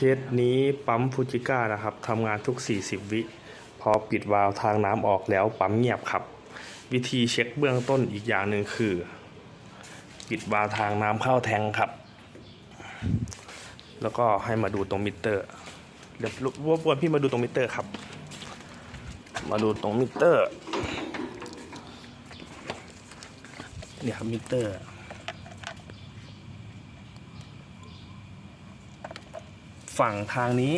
คสนี้ปั๊มฟูจิก้านะครับทำงานทุก 40 วิ พอปิดวาล์วทางน้ำออกแล้วปั๊มเงียบครับ วิธีเช็คเบื้องต้นอีกอย่างหนึ่งคือ ปิดวาล์วทางน้ำเข้าแทงครับ แล้วก็ให้มาดูตรงมิเตอร์เดี๋ยวรบกวนพี่มาดูตรงมิเตอร์ครับ มาดูตรงมิเตอร์เนี่ยครับมิเตอร์ ฝั่งทางนี้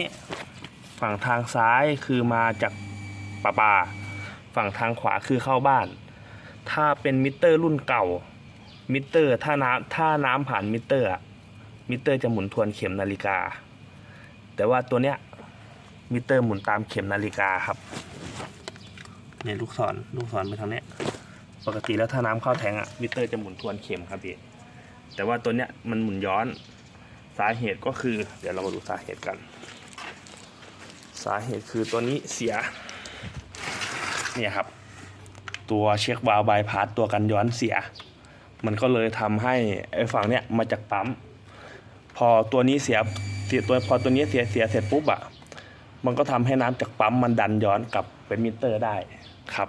ฝั่งทางซ้ายคือมาจากป่าป่า ฝั่งทางขวาคือเข้าบ้าน ถ้าเป็นมิเตอร์รุ่นเก่า มิเตอร์ถ้าน้ำถ้าน้ำผ่านมิเตอร์มิเตอร์จะหมุนทวนเข็มนาฬิกา แต่ว่าตัวเนี้ยมิเตอร์หมุนตามเข็มนาฬิกาครับเนี่ยลูกศรลูกศรไปทางเนี้ยปกติแล้วถ้าน้ำเข้าแทงอะมิเตอร์จะหมุนทวนเข็มครับพี่แต่ว่าตัวเนี้ยมันหมุนย้อน สาเหตุก็คือ เดี๋ยวเรามาดูสาเหตุกัน สาเหตุคือตัวนี้เสีย เนี่ยครับ ตัวเช็ควาล์วบายพาสตัวกันย้อนเสีย มันก็เลยทำให้ไอ้ฝั่งเนี้ยมาจากปั๊ม พอตัวนี้เสียเสียตัวพอตัวนี้เสียเสียเสร็จปุ๊บอะมันก็ทำให้น้ำจากปั๊มมันดันย้อนกลับเป็นมิเตอร์ได้ครับ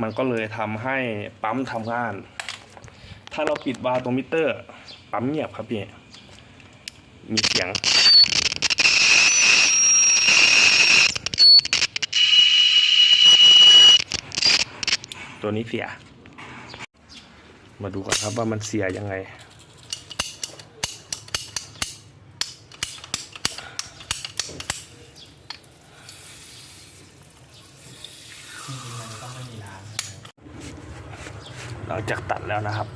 มันก็เลยทำให้ปั๊มทำงาน ถ้าเราปิดวาล์วตรงมิเตอร์ ปั๊มเงียบครับพี่ มีเสียง ตัวนี้เสีย มาดูกันครับว่ามันเสียยังไงเราจะตัดแล้วนะครับ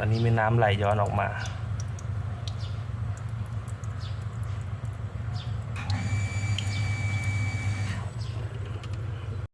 อันนี้มีน้ำไหลย้อนออกมา